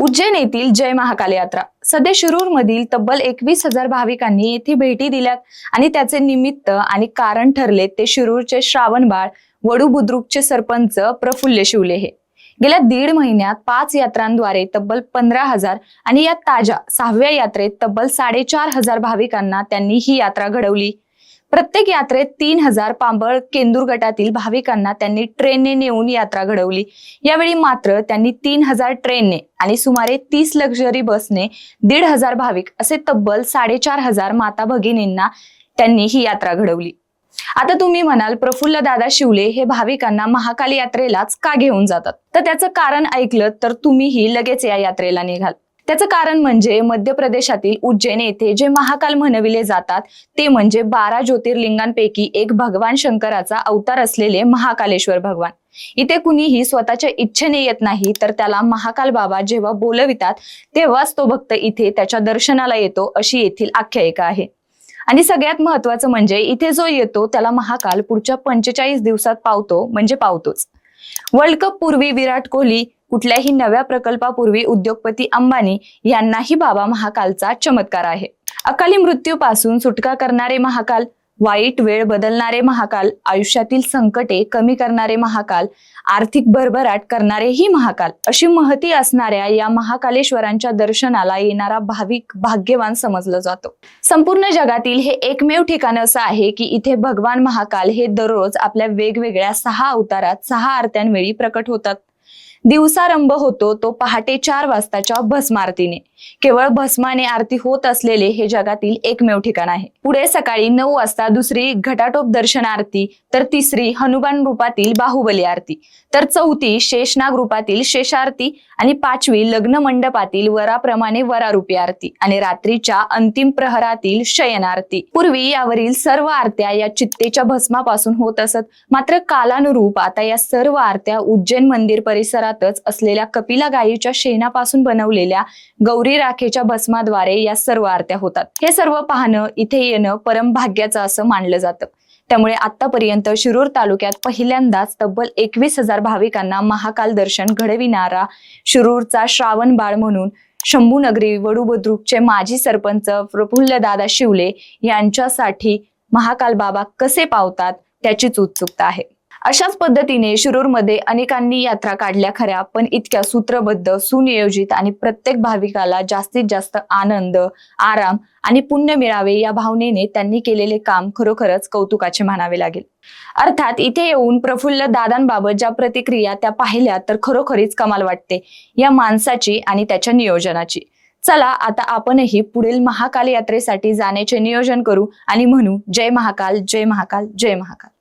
उज्जैन येथील जय महाकाल यात्रा. सध्या शिरूर मधील तब्बल एकवीस हजार भाविकांनी येथे भेटी दिल्यात आणि त्याचे निमित्त आणि कारण ठरले ते शिरूरचे श्रावणबाळ वडू बुद्रुकचे सरपंच प्रफुल्ल शिवले हे. गेल्या दीड महिन्यात पाच यात्रांद्वारे तब्बल पंधरा हजार आणि या ताज्या सहाव्या यात्रेत तब्बल साडेचार हजार भाविकांना त्यांनी ही यात्रा घडवली. प्रत्येक यात्रेत तीन हजार पांबळ केंदूर गटातील भाविकांना त्यांनी ट्रेनने नेऊन यात्रा घडवली. यावेळी मात्र त्यांनी तीन हजार ट्रेनने आणि सुमारे तीस लक्झरी बसने दीड हजार भाविक असे तब्बल साडेचार हजार माता भगिनींना त्यांनी ही यात्रा घडवली. आता तुम्ही म्हणाल प्रफुल्ल दादा शिवले हे भाविकांना महाकाली यात्रेलाच का घेऊन जातात? तर त्याचं कारण ऐकलं तर तुम्हीही लगेच या यात्रेला निघाल. त्याचं कारण म्हणजे मध्य प्रदेशातील उज्जैन येथे जे महाकाल म्हणविले जातात ते म्हणजे बारा ज्योतिर्लिंगांपैकी एक भगवान शंकराचा अवतार असलेले महाकालेश्वर भगवान. इथे कुणीही स्वतःच्या इच्छेने येत नाही तर त्याला महाकाल बाबा जेव्हा बोलवितात तेव्हाच तो भक्त इथे त्याच्या दर्शनाला येतो अशी येथील आख्यायिका आहे. आणि सगळ्यात महत्वाचं म्हणजे इथे जो येतो त्याला महाकाल पुढच्या पंचेचाळीस दिवसात पावतो म्हणजे पावतोच. वर्ल्ड कप पूर्वी विराट कोहली कुठल्याही नव्या प्रकल्पापूर्वी उद्योगपती अंबानी यांनाही बाबा महाकालचा चमत्कार आहे. अकाली मृत्यूपासून सुटका करणारे महाकाल वाईट वेळ बदलणारे महाकाल आयुष्यातील संकटे कमी करणारे महाकाल आर्थिक भरभराट करणारेही महाकाल अशी महती असणाऱ्या या महाकालेश्वरांच्या दर्शनाला येणारा भाविक भाग्यवान समजलं जातो. संपूर्ण जगातील हे एकमेव ठिकाण असं आहे की इथे भगवान महाकाल हे दररोज आपल्या वेगवेगळ्या सहा अवतारात सहा आरत्यांवेळी प्रकट होतात. दिवसारंभ होतो तो पहाटे चार वाजताच्या भस्म आरतीने केवळ भस्माने आरती होत असलेले हे जगातील एकमेव ठिकाण आहे. पुढे सकाळी नऊ वाजता दुसरी घटाटोप दर्शन आरती तर तिसरी हनुमान रूपातील बाहुबली आरती. तर चौथी शेषनाग रूपातील शेषारती आणि पाचवी लग्न मंडपातील वराप्रमाणे वरारूपी आरती आणि रात्रीच्या अंतिम प्रहरातील शयन आरती पूर्वी यावरील सर्व आरत्या या चित्तेच्या भस्मापासून होत असत मात्र कालानुरूप आता या सर्व आरत्या उज्जैन मंदिर परिसरात परिसरातच असलेल्या कपिला गायीच्या शेणापासून बनवलेल्या गौरी राखेच्या भस्माद्वारे या सर्व आरत्या होतात. हे सर्व पाहणं इथे येणं परमभाग्याचं असं मानलं जातं. त्यामुळे आतापर्यंत शिरूर तालुक्यात पहिल्यांदाच तब्बल एकवीस हजार भाविकांना महाकाल दर्शन घडविणारा शिरूरचा श्रावण बाळ म्हणून शंभूनगरी वडूबुद्रुकचे माजी सरपंच प्रफुल्ल दादा शिवले यांच्यासाठी महाकाल बाबा कसे पावतात त्याचीच उत्सुकता आहे. अशाच पद्धतीने शिरूरमध्ये अनेकांनी यात्रा काढल्या खऱ्या पण इतक्या सूत्रबद्ध सुनियोजित आणि प्रत्येक भाविकाला जास्तीत जास्त आनंद आराम आणि पुण्य मिळावे या भावनेने त्यांनी केलेले काम खरोखरच कौतुकाचे म्हणावे लागेल. अर्थात इथे येऊन प्रफुल्ल दादांबाबत ज्या प्रतिक्रिया त्या पाहिल्या तर खरोखरीच कमाल वाटते या माणसाची आणि त्याच्या नियोजनाची. चला आता आपणही पुढील महाकाल यात्रेसाठी जाण्याचे नियोजन करू आणि म्हणू जय महाकाल जय महाकाल जय महाकाल.